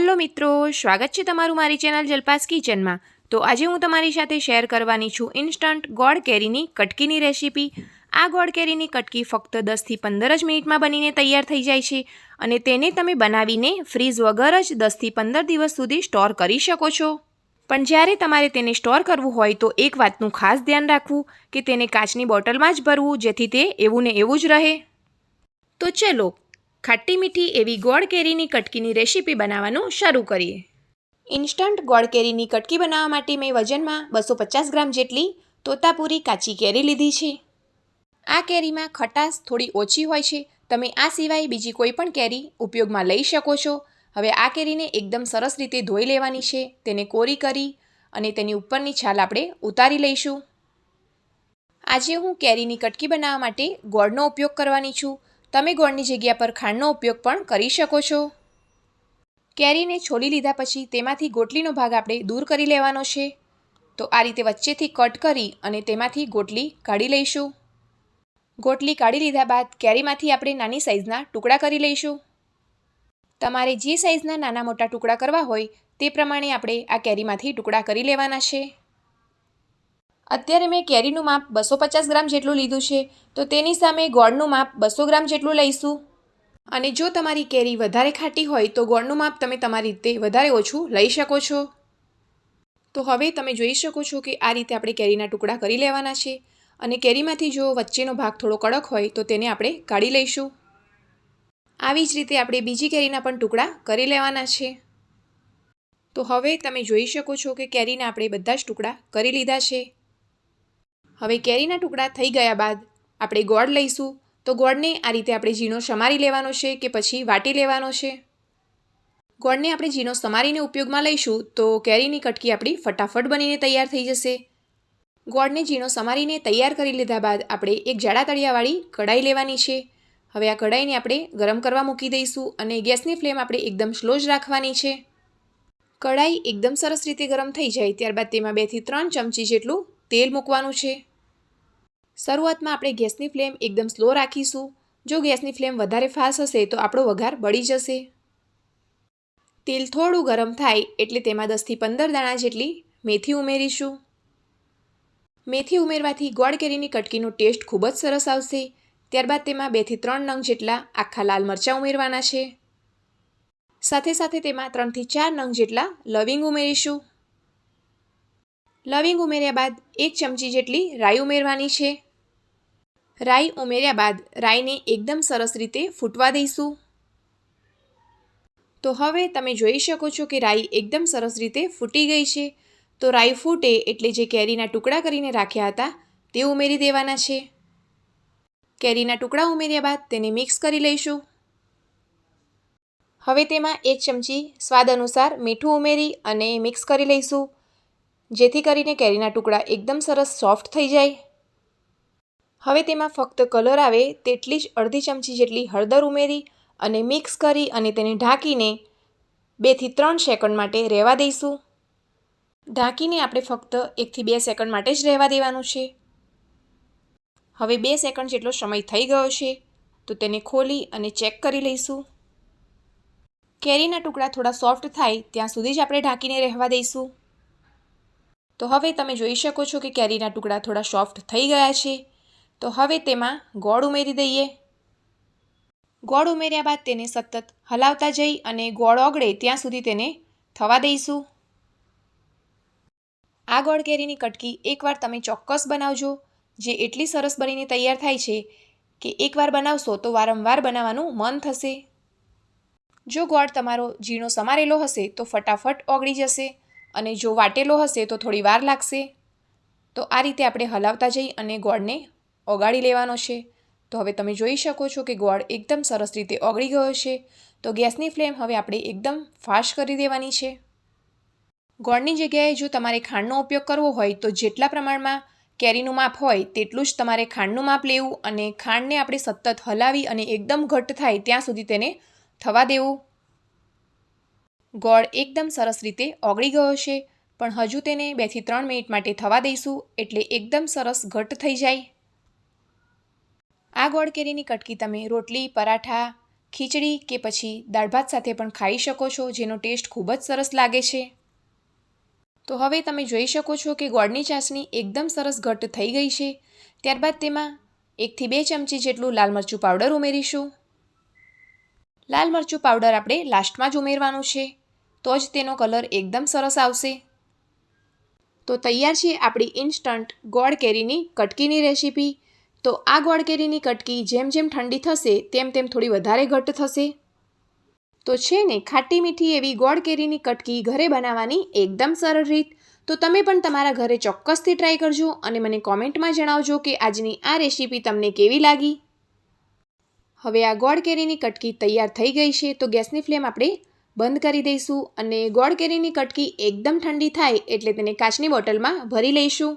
Hello મિત્રો, સ્વાગત છે તમારું મારી ચેનલ જલપાસ કિચનમાં. તો આજે હું તમારી સાથે શેર કરવાની છું ઇન્સ્ટન્ટ ગોળ કેરીની કટકીની રેસીપી. આ ગોળ કેરીની કટકી ફક્ત દસથી પંદર જ મિનિટમાં બનીને તૈયાર થઈ જાય છે અને તેને તમે બનાવીને ફ્રીઝ વગર જ દસથી પંદર દિવસ સુધી સ્ટોર કરી શકો છો. પણ જ્યારે તમારે તેને સ્ટોર કરવું હોય તો એક વાતનું ખાસ ધ્યાન રાખવું કે તેને કાચની બોટલમાં જ ભરવું જેથી તે એવું ને એવું જ રહે. તો ચલો ખાટી મીઠી એવી ગોળ કેરીની કટકીની રેસીપી બનાવવાનું શરૂ કરીએ. ઇન્સ્ટન્ટ ગોળ કેરીની કટકી બનાવવા માટે મેં વજનમાં બસો પચાસ ગ્રામ જેટલી તોતાપુરી કાચી કેરી લીધી છે. આ કેરીમાં ખટાશ થોડી ઓછી હોય છે. તમે આ સિવાય બીજી કોઈ પણ કેરી ઉપયોગમાં લઈ શકો છો. હવે આ કેરીને એકદમ સરસ રીતે ધોઈ લેવાની છે. તેને કોરી કરી અને તેની ઉપરની છાલ આપણે ઉતારી લઈશું. આજે હું કેરીની કટકી બનાવવા માટે ગોળનો ઉપયોગ કરવાની છું. તમે ગોળની જગ્યા પર ખાંડનો ઉપયોગ પણ કરી શકો છો. કેરીને છોલી લીધા પછી તેમાંથી ગોટલીનો ભાગ આપણે દૂર કરી લેવાનો છે. તો આ રીતે વચ્ચેથી કટ કરી અને તેમાંથી ગોટલી કાઢી લઈશું. ગોટલી કાઢી લીધા બાદ કેરીમાંથી આપણે નાની સાઇઝના ટુકડા કરી લઈશું. તમારે જે સાઇઝના નાના મોટા ટુકડા કરવા હોય તે પ્રમાણે આપણે આ કેરીમાંથી ટુકડા કરી લેવાના છે. અત્યારે મેં કેરીનું માપ બસો પચાસ ગ્રામ જેટલું લીધું છે, તો તેની સામે ગોળનું માપ બસો ગ્રામ જેટલું લઈશું. અને જો તમારી કેરી વધારે ખાટી હોય, તો ગોળનું માપ તમે તમારી રીતે વધારે ઓછું લઈ શકો છો. તો હવે તમે જોઈ શકો છો કે આ રીતે આપણે કેરીના ટુકડા કરી લેવાના છે. અને કેરીમાંથી જો વચ્ચેનો ભાગ થોડો કડક હોય, તો તેને આપણે કાઢી લઈશું. આવી જ રીતે આપણે બીજી કેરીના પણ ટુકડા કરી લેવાના છે. તો હવે તમે જોઈ શકો છો કે કેરીના આપણે બધા જ ટુકડા કરી લીધા છે. હવે કેરીના ટુકડા થઈ ગયા બાદ આપણે ગોળ લઈશું. તો ગોળને આ રીતે આપણે ઝીણો સમારી લેવાનો છે કે પછી વાટી લેવાનો છે? ગોળને આપણે ઝીણો સમારીને ઉપયોગમાં લઈશું તો કેરીની કટકી આપણી ફટાફટ બનીને તૈયાર થઈ જશે. ગોળને ઝીણો સમારીને તૈયાર કરી લીધા બાદ આપણે એક જાડા તળિયાવાળી કઢાઈ લેવાની છે. હવે આ કઢાઈને આપણે ગરમ કરવા મૂકી દઈશું અને ગેસની ફ્લેમ આપણે એકદમ સ્લો જ રાખવાની છે. કઢાઈ એકદમ સરસ રીતે ગરમ થઈ જાય ત્યારબાદ તેમાં બેથી ત્રણ ચમચી જેટલું તેલ મૂકવાનું છે. શરૂઆતમાં આપણે ગેસની ફ્લેમ એકદમ સ્લો રાખીશું. જો ગેસની ફ્લેમ વધારે ફાસ્ટ હશે તો આપણો વઘાર બળી જશે. તેલ થોડું ગરમ થાય એટલે તેમાં દસથી પંદર દાણા જેટલી મેથી ઉમેરીશું. મેથી ઉમેરવાથી ગોળ કેરીની કટકીનો ટેસ્ટ ખૂબ જ સરસ આવશે. ત્યારબાદ તેમાં બેથી ત્રણ નંગ જેટલા આખા લાલ મરચાં ઉમેરવાના છે. સાથે સાથે તેમાં ત્રણથી ચાર નંગ જેટલા લવિંગ ઉમેરીશું. લવિંગ ઉમેર્યા બાદ એક ચમચી જેટલી રાઈ ઉમેરવાની છે. રાઈ ઉમેર્યા બાદ રાઈને એકદમ સરસ રીતે ફૂટવા દઈશું. તો હવે તમે જોઈ શકો છો કે રાઈ એકદમ સરસ રીતે ફૂટી ગઈ છે. તો રાઈ ફૂટે એટલે જે કેરીના ટુકડા કરીને રાખ્યા હતા તે ઉમેરી દેવાના છે. કેરીના ટુકડા ઉમેર્યા બાદ તેને મિક્સ કરી લઈશું. હવે તેમાં એક ચમચી સ્વાદ અનુસાર મીઠું ઉમેરી અને મિક્સ કરી લઈશું. જેથી કરીને કેરીના ટુકડા એકદમ સરસ સોફ્ટ થઈ જાય. હવે તેમાં ફક્ત કલર આવે તેટલી જ અડધી ચમચી જેટલી હળદર ઉમેરી અને મિક્સ કરી અને તેને ઢાંકીને બેથી ત્રણ સેકન્ડ માટે રહેવા દઈશું. ઢાંકીને આપણે ફક્ત એકથી બે સેકન્ડ માટે જ રહેવા દેવાનું છે. હવે બે સેકન્ડ જેટલો સમય થઈ ગયો છે, તો તેને ખોલી અને ચેક કરી લઈશું. કેરીના ટુકડા થોડા સોફ્ટ થાય ત્યાં સુધી જ આપણે ઢાંકીને રહેવા દઈશું. તો હવે તમે જોઈ શકો છો કે કેરીના ટુકડા થોડા સોફ્ટ થઈ ગયા છે. તો હવે તેમાં ગોળ ઉમેરી દઈએ. ગોળ ઉમેર્યા બાદ તેને સતત હલાવતા જઈ અને ગોળ ઓગળે ત્યાં સુધી તેને થવા દઈશું. આ ગોળ કેરીની કટકી એકવાર તમે ચોક્કસ બનાવજો. જે એટલી સરસ બનીને તૈયાર થાય છે કે એકવાર બનાવશો તો વારંવાર બનાવવાનું મન થશે. જો ગોળ તમારો ઝીણો સમારેલો હશે તો ફટાફટ ઓગળી જશે અને જો વાટેલો હશે તો થોડી વાર લાગશે. તો આ રીતે આપણે હલાવતા જઈ અને ગોળને ઓગાળી લેવાનો છે. તો હવે તમે જોઈ શકો છો કે ગોળ એકદમ સરસ રીતે ઓગળી ગયો છે. તો ગેસની ફ્લેમ હવે આપણે એકદમ ફાસ્ટ કરી દેવાની છે. ગોળની જગ્યાએ જો તમારે ખાંડનો ઉપયોગ કરવો હોય તો જેટલા પ્રમાણમાં કેરીનું માપ હોય તેટલું જ તમારે ખાંડનું માપ લેવું અને ખાંડને આપણે સતત હલાવી અને એકદમ ઘટ્ટ થાય ત્યાં સુધી તેને થવા દેવું. ગોળ એકદમ સરસ રીતે ઓગળી ગયો છે, પણ હજુ તેને બેથી ત્રણ મિનિટ માટે થવા દઈશું એટલે એકદમ સરસ ઘટ્ટ થઈ જાય. આ ગોળ કેરીની કટકી તમે રોટલી, પરાઠા, ખીચડી કે પછી દાળ ભાત સાથે પણ ખાઈ શકો છો, જેનો ટેસ્ટ ખૂબ જ સરસ લાગે છે. તો હવે તમે જોઈ શકો છો કે ગોળની ચાસણી એકદમ સરસ ઘટ્ટ થઈ ગઈ છે. ત્યારબાદ તેમાં એકથી બે ચમચી જેટલું લાલ મરચું પાવડર ઉમેરીશું. લાલ મરચું પાવડર આપણે લાસ્ટમાં જ ઉમેરવાનું છે, તો જ તેનો કલર એકદમ સરસ આવશે. તો તૈયાર છે આપણી ઇન્સ્ટન્ટ ગોળ કેરીની કટકીની રેસીપી. તો આ ગોળ કેરીની કટકી જેમ જેમ ઠંડી થશે, તેમ તેમ થોડી વધારે ઘટ્ટ થશે. તો છે ને, ખાટી મીઠી એવી ગોળ કેરીની કટકી ઘરે બનાવવાની એકદમ સરળ રીત. તો તમે પણ તમારા ઘરે ચોક્કસથી ટ્રાય કરજો અને મને કોમેન્ટમાં જણાવજો કે આજની આ રેસીપી તમને કેવી લાગી. હવે આ ગોળ કેરીની કટકી તૈયાર થઈ ગઈ છે, તો ગેસની ફ્લેમ આપણે બંધ કરી દઈશું અને ગોળ કેરીની કટકી એકદમ ઠંડી થાય એટલે તેને કાચની બોટલમાં ભરી લઈશું.